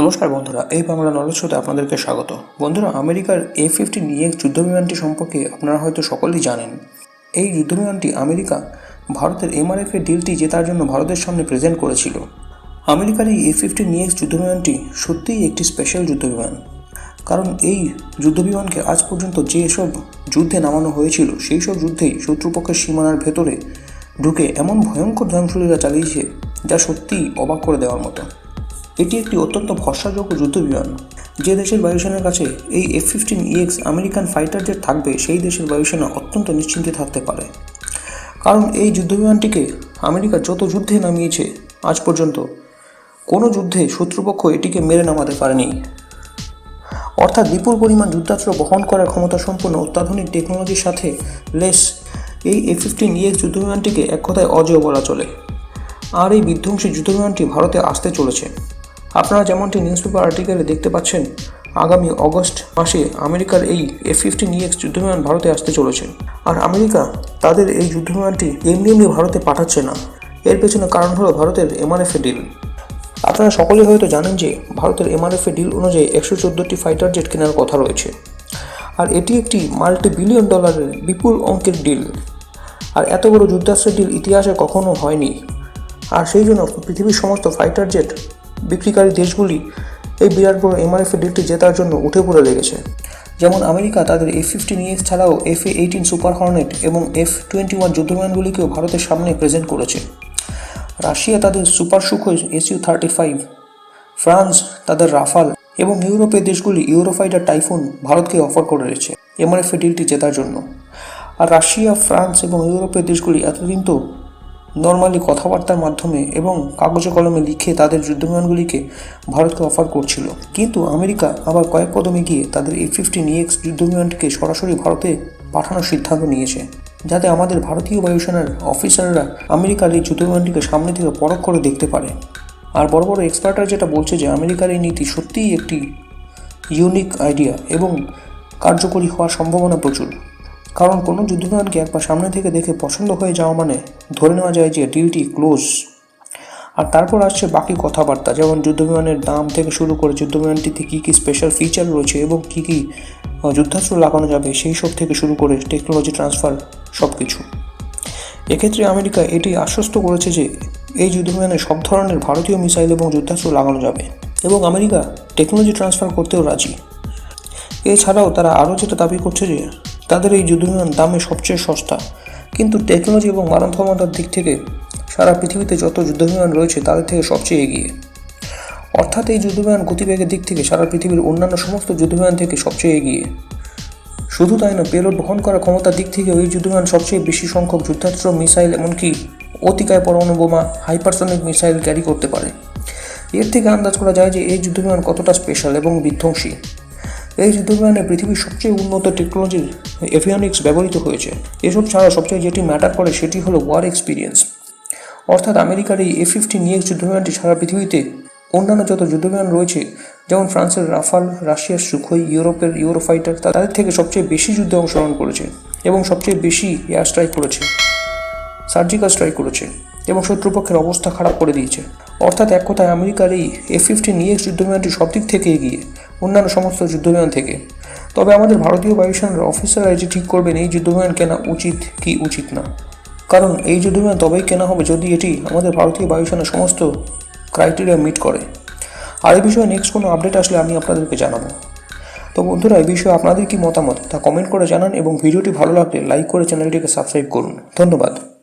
নমস্কার বন্ধুরা, এই বাংলা নলেজ শোতে আপনাদেরকে স্বাগত। বন্ধুরা, আমেরিকার এ ফিফটিন ইএক্স যুদ্ধবিমানটি সম্পর্কে আপনারা হয়তো সকলেই জানেন। এই যুদ্ধবিমানটি আমেরিকা ভারতের এমআরএফ এর ডিলটি জেতার জন্য ভারতের সামনে প্রেজেন্ট করেছিল। আমেরিকার এই এ ফিফটিন ইএক্স যুদ্ধবিমানটি সত্যিই একটি স্পেশাল যুদ্ধবিমান। কারণ এই যুদ্ধবিমানকে আজ পর্যন্ত যেসব যুদ্ধে নামানো হয়েছিল, সেই সব যুদ্ধেই শত্রুপক্ষের সীমানার ভেতরে ঢুকে এমন ভয়ঙ্কর ধ্বংসলীলা চালিয়েছে, যা সত্যিই অবাক করে দেওয়ার মতো। এটি একটি অত্যন্ত ভরসাযোগ্য যুদ্ধবিমান। যে দেশের বায়ুসেনার কাছে এই F fifteen EX American fighter থাকবে, সেই দেশের বায়ুসেনা অত্যন্ত নিশ্চিন্তে থাকতে পারে। কারণ এই যুদ্ধবিমানটিকে আমেরিকা যত যুদ্ধে নামিয়েছে, আজ পর্যন্ত কোনো যুদ্ধে শত্রুপক্ষ এটিকে মেরে নামাতে পারেনি। অর্থাৎ বিপুল পরিমাণ যুদ্ধাস্ত্র বহন করার ক্ষমতা সম্পন্ন অত্যাধুনিক টেকনোলজির সাথে লেস এই এফ ফিফটিন ইএক্স যুদ্ধবিমানটিকে এক কথায় অজেয় বলা চলে। আর এই বিধ্বংসী যুদ্ধবিমানটি ভারতে আসতে চলেছে। আপনারা যেমনটি নিউজ পেপার আর্টিকেলে দেখতে পাচ্ছেন, আগামী অগস্ট মাসে আমেরিকার এই এফ ফিফটিন ইএক্স যুদ্ধবিমান ভারতে আসতে চলেছে। আর আমেরিকা তাদের এই যুদ্ধবিমানটি এমনি এমনি ভারতে পাঠাচ্ছে না। এর পেছনে কারণ হলো ভারতের এমআরএফ এ ডিল আপনারা সকলেই হয়তো জানেন যে, ভারতের এমআরএফ এ ডিল অনুযায়ী একশো চোদ্দোটি ফাইটার জেট কেনার কথা রয়েছে। আর এটি একটি মাল্টি বিলিয়ন ডলারের বিপুল অঙ্কের ডিল আর এত বড় যুদ্ধাস্ত্রের ডিল ইতিহাসে কখনো হয়নি। আর সেই জন্য পৃথিবীর সমস্ত ফাইটার জেট বিক্রিকারী দেশগুলি এই বিরাট বড় এমআরএফ এর ডিলটি জেতার জন্য উঠে পড়ে লেগেছে। যেমন আমেরিকা তাদের এফ ফিফটিন ইএক্স ছাড়াও F A eighteen Super Hornet এবং এফ টোয়েন্টি ওয়ান যুদ্ধবিমানগুলিকেও ভারতের সামনে প্রেজেন্ট করেছে। রাশিয়া তাদের super Sukhoi SU thirty five France তাদের রাফাল এবং ইউরোপের দেশগুলি ইউরোফাইডার টাইফুন ভারতকে অফার করে রয়েছে এমআরএফ ডিলটি জেতার জন্য। আর রাশিয়া, ফ্রান্স এবং ইউরোপের দেশগুলি এতদিন তো নর্মালি কথাবার্তার মাধ্যমে এবং কাগজে কলমে লিখে তাদের যুদ্ধবিমানগুলিকে ভারতকে অফার করছিল। কিন্তু আমেরিকা আবার কয়েক কদমে গিয়ে তাদের এই ফিফটিন ইএক্স যুদ্ধবিমানটিকে সরাসরি ভারতে পাঠানোর সিদ্ধান্ত নিয়েছে, যাতে আমাদের ভারতীয় বায়ুসেনার অফিসাররা আমেরিকার এই যুদ্ধবিমানটিকে সামনে থেকে পরখ করে দেখতে পারে। আর বড় বড় এক্সপার্টরা যেটা বলছে যে আমেরিকার এই নীতি সত্যিই একটি ইউনিক আইডিয়া এবং কার্যকরী হওয়ার সম্ভাবনা প্রচুর। কারণ কোনো যুদ্ধবিমানকে একবার সামনে থেকে দেখে পছন্দ হয়ে যাওয়া মানে ধরে নেওয়া যায় যে ডিলটি ক্লোজ। আর তারপর আসছে বাকি কথাবার্তা, যেমন যুদ্ধবিমানের দাম থেকে শুরু করে যুদ্ধবিমানটিতে কী কী স্পেশাল ফিচার রয়েছে এবং কী কী যুদ্ধাস্ত্র লাগানো যাবে, সেই সব থেকে শুরু করে টেকনোলজি ট্রান্সফার সব কিছু এক্ষেত্রে আমেরিকা এটি আশ্বস্ত করেছে যে এই যুদ্ধবিমানে সব ধরনের ভারতীয় মিসাইল এবং যুদ্ধাস্ত্র লাগানো যাবে এবং আমেরিকা টেকনোলজি ট্রান্সফার করতেও রাজি। এছাড়াও তারা আরও যেটা দাবি করছে যে তাদের এই যুদ্ধবিমান দামে সবচেয়ে সস্তা। কিন্তু টেকনোলজি এবং মারণ ক্ষমতার দিক থেকে সারা পৃথিবীতে যত যুদ্ধবিমান রয়েছে, তাদের থেকে সবচেয়ে এগিয়ে। অর্থাৎ এই যুদ্ধবিমান গতিবেগের দিক থেকে সারা পৃথিবীর অন্যান্য সমস্ত যুদ্ধবিমান থেকে সবচেয়ে এগিয়ে। শুধু তাই না পেলোড বহন করার ক্ষমতার দিক থেকে এই যুদ্ধবিমান সবচেয়ে বেশি সংখ্যক যুদ্ধাস্ত্র, মিসাইল, এমনকি অতিকায় পরমাণু বোমা, হাইপারসনিক মিসাইল ক্যারি করতে পারে। এর থেকে আন্দাজ করা যায় যে এই যুদ্ধবিমান কতটা স্পেশাল এবং বিধ্বংসী। এই যুদ্ধবিমানে পৃথিবীর সবচেয়ে উন্নত টেকনোলজির এভিয়নিক্স ব্যবহৃত হয়েছে। এসব ছাড়া সবচেয়ে যেটি ম্যাটার করে সেটি হলো ওয়ার এক্সপিরিয়েন্স অর্থাৎ আমেরিকার এই এ ফিফটিন ইএক্স যুদ্ধবিমানটি সারা পৃথিবীতে অন্যান্য যত যুদ্ধবিমান রয়েছে, যেমন ফ্রান্সের রাফাল, রাশিয়ার সুখোই, ইউরোপের ইউরোফাইটার তাদের থেকে সবচেয়ে বেশি যুদ্ধে অংশগ্রহণ করেছে এবং সবচেয়ে বেশি এয়ার স্ট্রাইক করেছে। সার্জিক্যাল স্ট্রাইক করেছে এবং শত্রুপক্ষের অবস্থা খারাপ করে দিয়েছে। অর্থাৎ এক কথায় আমেরিকার এই এফ ফিফটিন ইএক্স যুদ্ধবিমানটি সব দিক থেকে এগিয়ে, অন্যান্য সমস্ত যুদ্ধবিমান থেকে। তবে আমাদের ভারতীয় বায়ুসেনার অফিসাররা এটি ঠিক করবেন, এই যুদ্ধবিমান কেনা উচিত কি উচিত না? কারণ এই যুদ্ধবিমান তবেই কেনা হবে যদি এটি আমাদের ভারতীয় বায়ুসেনার সমস্ত ক্রাইটেরিয়া মিট করে। আর এই বিষয়ে নেক্সট কোনো আপডেট আসলে আমি আপনাদেরকে জানাব। তো বন্ধুরা এই বিষয়ে আপনাদের কি মতামত তা কমেন্ট করে জানান এবং ভিডিওটি ভালো লাগলে লাইক করে চ্যানেলটিকে সাবস্ক্রাইব করুন। ধন্যবাদ।